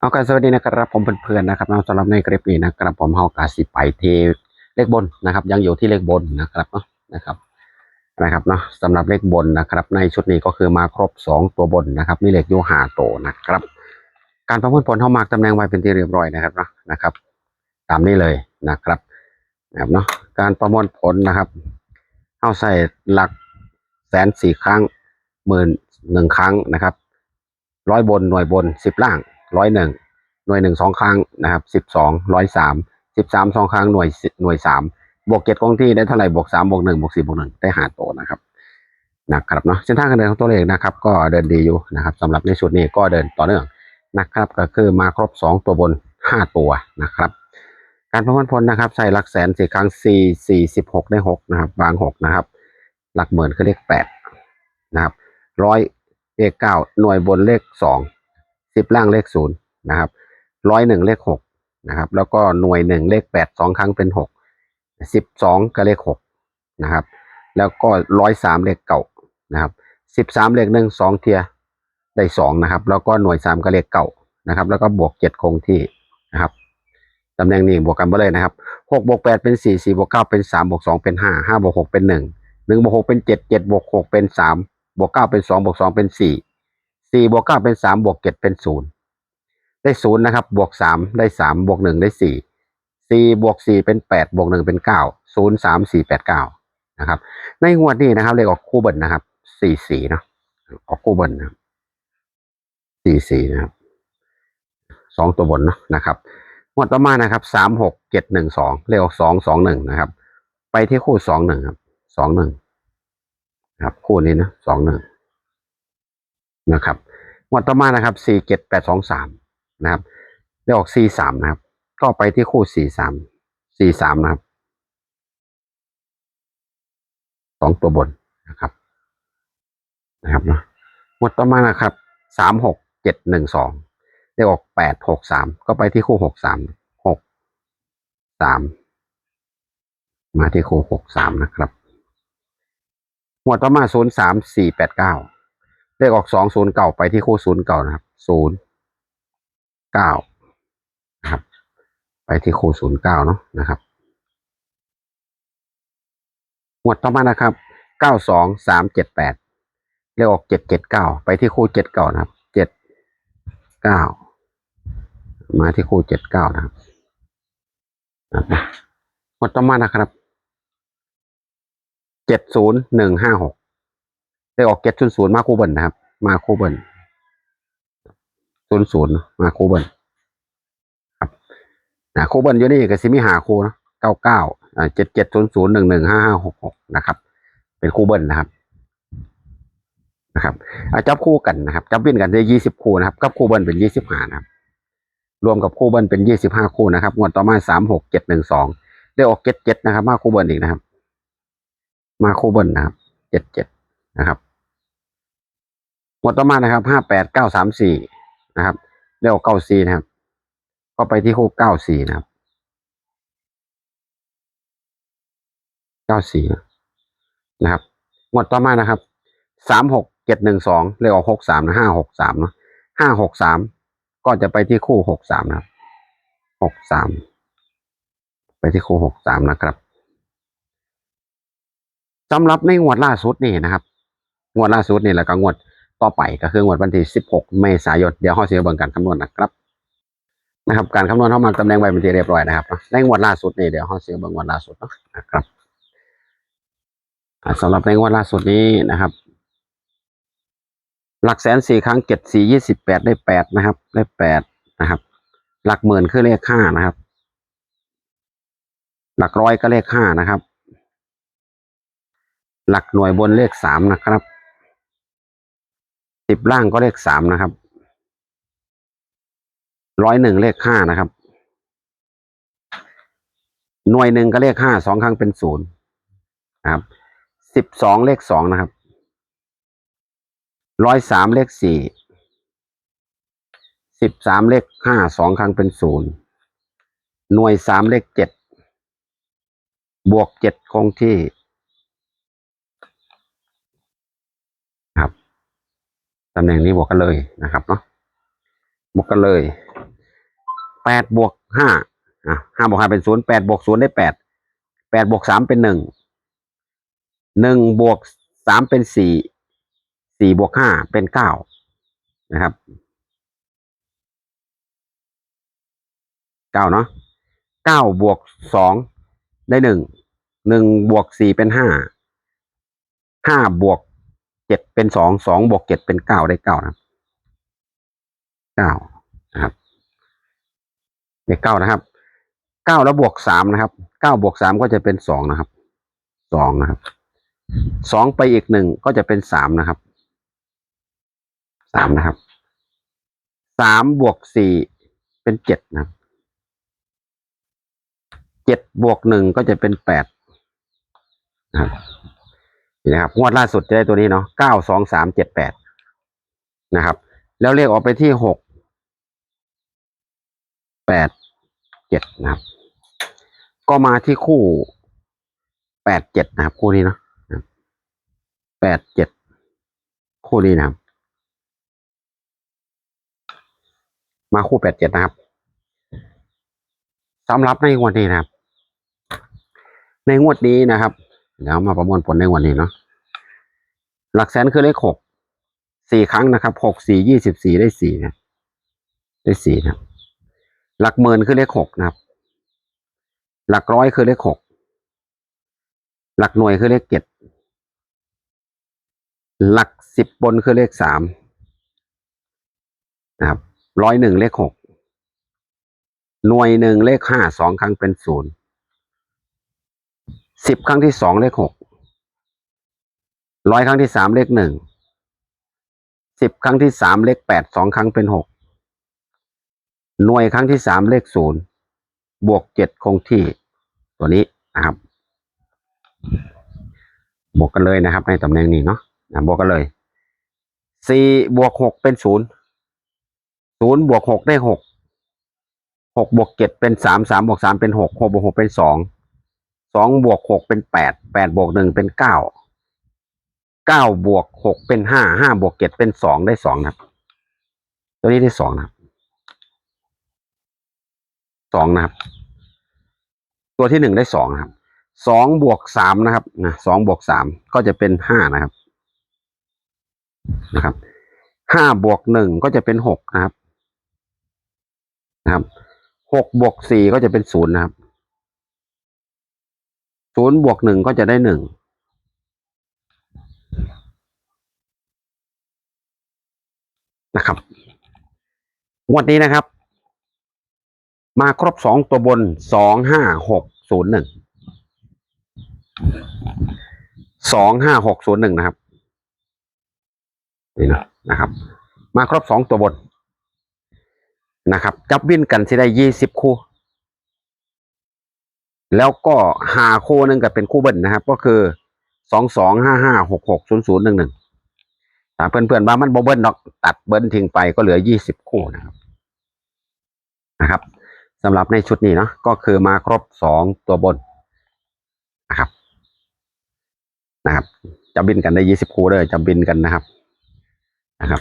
เอาการสวัสดีนะครับผมเพื่อนๆนะครับสำหรับในคลิปนี้นะครับผมเฮากาสิไปเทเลขบนนะครับ ยังอยู่ที่เลขบนนะครับเนาะนะครับนะครับเนาะสำหรับเลขบนนะครับ ในชุดนี้ก็คือมาครบสองตัวบนนะครับมีเลขยูห้าตัวนะครับ การประมวลผลเฮามากตำแหน่งไว้เป็นที่เรียบร้อยนะครับเนาะนะครับ ตามนี้เลยนะครับนะครับเนาะการประมวลผลนะครับเฮาใส่หลักแสนสี่ครั้งหมื่นหนึ่งครั้งนะครับร้อยบนหน่วยบนสิบล่าง ร้อยหนึ่งหน่วยหนึ่งสองครั้งนะครับสิบสองร้อยสามสิบสามสองครั้งหน่วยหน่วยสามบวกเจ็ดคงที่ได้เท่าไหร่บวกสามบวกหนึ่งบวกสี่บวกหนึ่งได้หาโตวนะครับนะครับเนาะเส้นทางการเดินของตัวเลขนะครับ ก็เดินดีอยู่นะครับสำหรับในชุดนี้ก็เดินต่อเนื่องนะครับ ก็คือมาครบสองตัวบนห้าตัวนะครับการประมวลผลนะครับใส่หลักแสนสี่ครั้งสี่สี่สิบหกได้หกนะครับบางหกนะครับ หลักหมื่นคือเลขแปดนะครับร้อยเลขเก้าหน่วยบนเลขสอง สิบล่างเลขศูนย์นะครับร้อยหนึ่งเลขหกนะครับแล้วก็หน่วยหนึ่งเลขแปดสองครั้งเป็นหกสิบสองก็เลขหกนะครับแล้วก็ร้อยสามเลขเก่านะครับสิบสามเลขหนึ่งสองเทียได้สองนะครับแล้วก็หน่วยสามก็เลขเก่านะครับแล้วก็บวกเจ็ดคงที่นะครับตำแหน่งนี้บวกกันไปเลยนะครับหกบวกแปดเป็นสี่สี่บวกเก้าเป็นสามบวกสองเป็นห้าห้าบวกหกเป็นหนึ่งหนึ่งบวกหกเป็นเจ็ดเจ็ดบวกหกเป็นสามบวกเก้าเป็นสองบวกสองเป็นสี่ สี่บวกเก้าเป็นสามบวกเจ็ดเป็นศูนย์ได้ศูนย์นะครับ บวกสามได้สามบวกหนึ่งได้สี่สี่บวกสี่เป็นแปดบวกหนึ่งเป็นเก้าศูนย์สามสี่แปดเก้านะครับ ในงวดนี้นะครับเลขออกคู่เบิลนะครับสี่สี่เนาะออกคู่เบิลนะครับสี่สี่นะครับสองตัวบนเนาะนะครับงวดต่อมานะครับสามหกเจ็ดหนึ่งสองเลขออกสองสองหนึ่งนะครับ ไปที่คู่สองหนึ่งครับสองหนึ่งครับ คู่นี้นะสองหนึ่ง นะครับงวดต่อมานะครับสี่เจ็ดแปดสองสามนะครับเลขออกสี่สามนะครับก็ไปที่คู่สี่สามสี่สามนะครับสองตัวบนนะครับนะครับเนาะงวดต่อมานะครับสามหกเจ็ดหนึ่งสองเลขออกแปดหกสามก็ไปที่คู่หกสามหกสามมาที่คู่หกสามนะครับหมวดต่อมาศูนย์สามสี่แปดเก้า เลขออกสองศูนย์เก่าไปที่คู่ศูนย์เก่านะครับศูนย์เก้านะครับ ไปที่คู่ศูนย์เก้าเนาะนะครับหมวดต่อมานะครับเก้าสองสามเจ็ดแปดเลขออกเจ็ดเจ็ดเก้าไปที่คู่เจ็ดเก่านะครับเจ็ดเก้ามาที่คู่เจ็ดเก้านะครับนะหมดต่อมานะครับเจ็ดศูนย์หนึ่งห้าหก ได้ออกเจ็ดศูนย์ศูนย์มาคูเบิลนะครับ มาคูเบิลศูนย์ศูนย์มาคูเบิลครับนะคูเบิลอยู่นี่ก็สิมีหาคู่นะเก้าเก้าอ่าเจ็ดเจ็ดศูนย์ศูนย์หนึ่งหนึ่งห้าห้าหกหกนะครับ เป็นคูเบิลนะครับนะครับอาจับคู่กันนะครับ จับวิ่นกันได้ยี่สิบคู่นะครับกับคู่เบิลเป็นยี่สิบห้านะครับ รวมกับคู่เบิลเป็นยี่สิบห้าคู่นะครับงวดต่อมาสามหกเจ็ดหนึ่งสองได้ออกเจ็ดเจ็ดนะครับ มาคู่เบิลอีกนะครับ มาคู่เบิลนะครับเจ็ดเจ็ดนะครับ งวดต่อมานะครับห้าแปดเก้าสามสี่นะครับได้ออกเก้าสี่นะครับ ก็ไปที่คู่เก้าสี่นะครับเก้าสี่นะครับงวดต่อมานะครับสามหกเจ็ดหนึ่งสองเลขออกหกสามนะห้าหกสามเนาะห้าหกสามก็จะไปที่คู่หกสามนะครับหกสามไปที่คู่หกสามนะครับสำหรับในงวดล่าสุดนี่นะครับ งวดล่าสุดนี่แหล้วก็งวด ต่อไปก็คืองวดวันที่สิบหกเมษายนเดี๋ยวห้อเสียเบิ่งการคำนวณนะครับนะครับ การคำนวณเข้ามาตำแหน่งไว้เป็นที่เรียบร้อยนะครับในงวดล่าสุดนี่เดี๋ยวห้อเสียเบิ่งงวดล่าสุดนะครับอ่าสำหรับในงวดล่าสุดนี้นะครับ หลักแสนสี่ครั้งเจ็ดสี่ยี่สิบแปดได้แปดนะครับ ได้แปดนะครับ หลักหมื่นคือเลขห้านะครับ หลักร้อยก็เลขห้านะครับ หลักหน่วยบนเลขสามนะครับ สิบล่างก็เลขสามนะครับ ร้อยหนึ่งเลขห้านะครับ หน่วยหนึ่งก็เลขห้าสองครั้งเป็นศูนย์นะครับ สิบสองเลขสองนะครับ ร้อยสามเลขสี่ สิบสามเลขห้าสองครั้งเป็นศูนย์หน่วยสามเลขเจ็ด บวกเจ็ดคงที่ครับ ตำแหน่งนี้บวกกันเลยนะครับเนาะบวกกันเลยแปดบวกห้าอะห้าบวกห้าเป็นศูนย์แปดบวกศูนย์ได้แปดแปดบวกสามเป็นหนึ่งหนึ่งบวกสามเป็นสี่สี่บวกห้าเป็นเก้านะครับเก้าเนาะเก้าบวกสองได้หนึ่งหนึ่งบวกสี่เป็นห้าห้าบวก เจ็ดเป็นสองสองบวกเจ็ดเป็นเก้าได้เก้านะเก้านะครับเลขเก้านะครับเก้าแล้วบวกสามนะครับเก้าบวกสามก็จะเป็นสองนะครับสองนะครับสองไปอีกหนึ่งก็จะเป็นสามนะครับสามนะครับสามบวกสี่เป็นเจ็ดนะครับเจ็ดบวกหนึ่งก็จะเป็นแปดนะครับ นี่นะครับงวดล่าสุดจะได้ตัวนี้เนาะเก้าสองสามเจ็ดแปดนะครับ แล้วเลขออกไปที่หกแปดเจ็ดนะครับ ก็มาที่คู่แปดเจ็ดนะครับ คู่นี้เนาะแปดเจ็ดคู่นี้นะครับ มาคู่แปดเจ็ดนะครับสำหรับในงวดนี้นะครับ ในงวดนี้นะครับ เดี๋ยวมาประมวลผลในวดนี้เนาะหลักแสนคือเลขหกสี่ครั้งนะครับหกสี่ยี่สิบสี่ได้สี่นะได้สี่นะหลักหมื่นคือเลขหกนะครับ หลักร้อยคือเลขหกหลักหน่วยคือเลขเจ็ดหลักสิบบนคือเลขสามนะครับร้อยหนึ่งเลขหกหน่วยหนึ่งเลขห้าสองครั้งเป็นศูนย์ สิบครั้งที่สองเลขหกร้อยครั้งที่สามเลขหนึ่งสิบครั้งที่สามเลขแปดสองครั้งเป็นหกหน่วยครั้งที่สามเลขศูนย์บวกเจ็ดคงที่ตัวนี้นะครับ บวกกันเลยนะครับ ในตำแหน่งนี้เนาะบวกกันเลยสี่บวกหกเป็นศูนย์ศูนย์บวกหกได้หกหกบวกเจ็ดเป็นสามสามบวกสามเป็นหกหกบวกหกเป็นสอง องบวกหกเป็นแปดแปดบวกหนึ่งเป็นเก้าเก้าบวกหกเป็นห้าห้าบวกเจ็ดเป็นสองได้สองนะครับ ตัวนี้ได้สองนะครับสองนะครับ ตัวที่หนึ่งได้สองนะครับสองบวกสามนะครับนะสองบวกสามก็จะเป็นห้านะครับนะครับห้าบวกหนึ่งก็จะเป็นหกนะครับ นะครับหกบวกสี่ก็จะเป็นศูนย์นะครับ ศูนย์บวกหนึ่งก็จะได้หนึ่งนะครับวดนี้นะครับ มาครบสองตัวบนสองห้าหกศูนย์หนึ่งสองห้าหกศูนย์หนึ่งนะครับนี่นะนะครับ มาครบสองตัวบนนะครับ จับวินกันสิได้ยี่สิบคู่ แล้วก็หาคู่หนึ่งก็เป็นคู่เบิ้ลนะครับ ก็คือสองสองห้าห้าหกหกศูนย์ศูนย์หนึ่งหนึ่งถ้าเพื่อนๆว่ามันบเบิ้ลดอกตัดเบิ้ลทิ้งไปก็เหลือยี่สิบคู่นะครับนะครับสำหรับในชุดนี้เนาะก็คือมาครบสองตัวบนนะครับนะครับ จะบินกันได้ยี่สิบคู่เลยจะบินกันนะครับนะครับ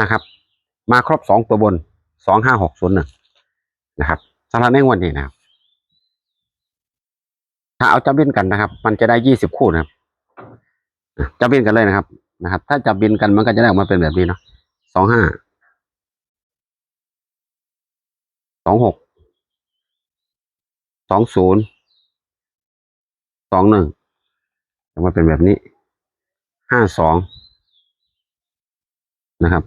นะครับ มาครบสองตัวบนสองห้าหกศูนย์หนึ่ง นะครับสำหรับในวันนี้นะครับ ถ้าเอาจับบินกันนะครับ มันจะได้ยี่สิบคู่นะครับจับบินกันเลยนะครับ นะครับ ถ้าจับบินกันมันก็จะได้ออกมาเป็นแบบนี้เนาะสองห้าสองหกสองศูนย์สองหนึ่งออกมาเป็นแบบนี้ห้าสองนะครับ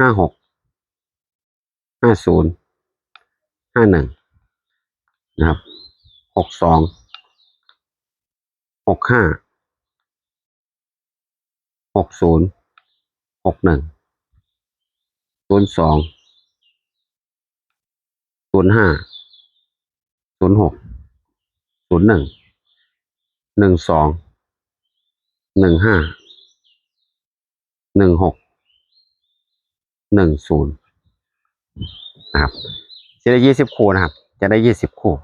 ห้าหกห้าศูนย์ ห้าหนึ่งนะครับหกสองหกห้าหกศูนย์หกหนึ่งศูนย์สองศูนย์ห้าศูนย์หกศูนย์หนึ่งหนึ่งสองหนึ่งห้าหนึ่งหกหนึ่งศูนย์นะครับ จะได้ยี่สิบคู่นะครับ จะได้ยี่สิบคู่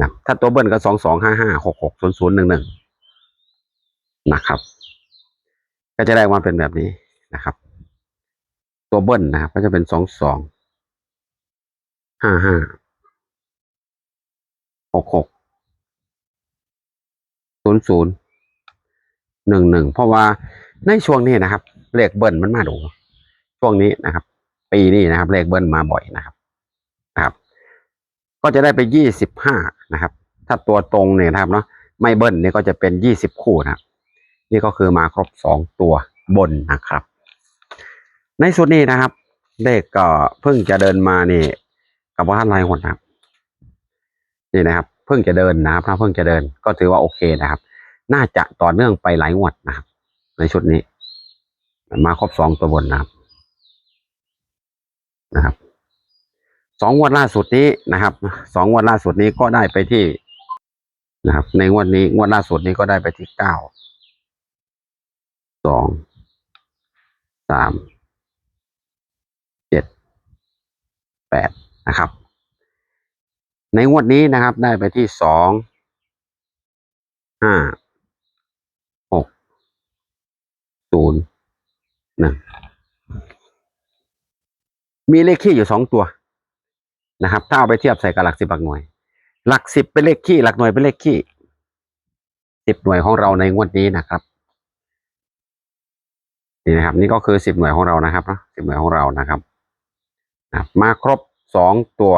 นะถ้าตัวเบิ้ลก็สองสองห้าห้าหกหกศูนย์ศูนย์หนึ่งหนึ่งนะครับ ก็จะได้มาเป็นแบบนี้นะครับ ตัวเบิ้ลนะครับก็จะเป็นสองสองห้าห้าหกหกศูนย์ศูนย์หนึ่งหนึ่งเพราะว่าในช่วงนี้นะครับ เลขเบิ้ลมันมาดู ช่วงนี้นะครับ ปีนี้นะครับ เลขเบิ้ลมาบ่อยนะครับ ก็จะได้ไปยี่สิบห้านะครับ ถ้าตัวตรงเนี่ยนะครับเนาะไม่เบิ้ลเนี่ยก็จะเป็นยี่สิบคู่นะครับนี่ก็คือมาครบสองตัวบนนะครับ ในสุดนี้นะครับเลขก็เพิ่งจะเดินมานี่กับว่าท่านไรหดนะครับ นี่นะครับ เพิ่งจะเดินนะครับถ้าเพิ่งจะเดินก็ถือว่าโอเคนะครับ น่าจะต่อเนื่องไปหลายงวดนะครับ ในชุดนี้ มาครบสองตัวบนนะครับนะครับ สองงวดล่าสุดนี้นะครับสองงวดล่าสุดนี้ก็ได้ไปที่นะครับ ในงวดนี้งวดล่าสุดนี้ก็ได้ไปที่เก้าสองสามเจ็ดแปดนะครับ ในงวดนี้นะครับได้ไปที่สองห้าหกศูนย์หนึ่งมีเลขขี้อยู่สองตัว นะครับถ้าเอาไปเทียบใส่กับหลักสิบหลักหน่วย หลักสิบเป็นเลขขี้หลักหน่วยเป็นเลขขี้สิบหน่วยของเราในงวดนี้นะครับนี่นะครับ นี่ก็คือสิบหน่วยของเรานะครับนะสิบหน่วยของเรานะครับนะครับมาครบสองตัว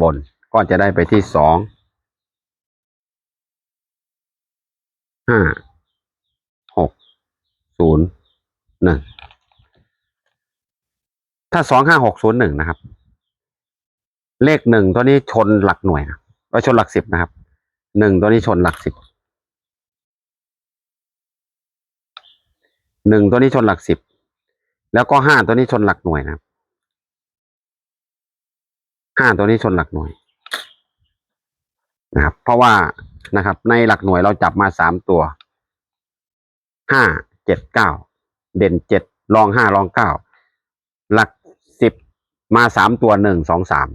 บนก็จะได้ไปที่สองห้าหกศูนย์หนึ่งถ้าสองห้าหกศูนย์หนึ่งนะครับ เลขหนึ่งตัวนี้ชนหลักหน่วยนะก็ชนหลักสิบนะครับหนึ่งตัวนี้ชนหลักสิบหนึ่งตัวนี้ชนหลักสิบแล้วก็ห้าตัวนี้ชนหลักหน่วยนะห้าตัวนี้ชนหลักหน่วยนะครับ เพราะว่านะครับ ในหลักหน่วยเราจับมาสามตัวห้าเจ็ดเก้าเด่นเจ็ดรองห้ารองเก้าหลักสิบมาสามตัวหนึ่งสองสาม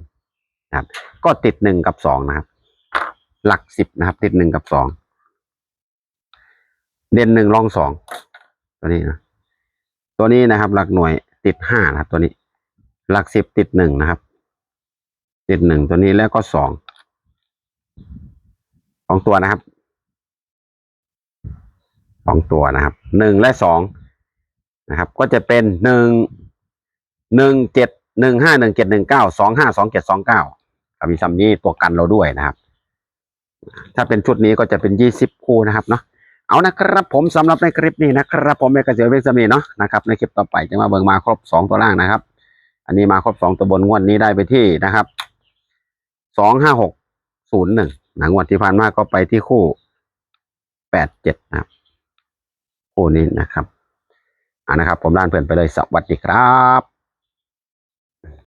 นะครับ ก็ติดหนึ่งกับสองนะครับ หลักสิบนะครับ ติดหนึ่งกับสองเด่นหนึ่งรองสองตัวนี้นะตัวนี้นะครับ หลักหน่วยติดห้านะครับ ตัวนี้ หลักสิบติดหนึ่งนะครับ ติดหนึ่งตัวนี้แล้วก็สองสองตัวนะครับสองตัวนะครับหนึ่งและสองนะครับ ก็จะเป็นหนึ่งหนึ่งเจ็ดหนึ่งห้าหนึ่งเจ็ดหนึ่งเก้าสองห้าสองเจ็ดสองเก้า มีซัมนี้ตัวกันเราด้วยนะครับ ถ้าเป็นชุดนี้ก็จะเป็นยี่สิบคู่นะครับเนาะเอานะครับผมสำหรับในคลิปนี้นะครับผมเอกเกษตรเวชมีเนาะนะครับในคลิปต่อไปจะมาเบิ่งมาครบสองตัวล่างนะครับ อันนี้มาครบสองตัวบนงวดนี้ได้ไปที่นะครับสองห้าหกศูนย์หนึ่งหนังวันที่ผ่านมาก็ไปที่คู่แปดเจ็ดนะครับคู่นี้นะครับอ่านะครับ ผมล่านเพื่อนไปเลยสวัสดีครับ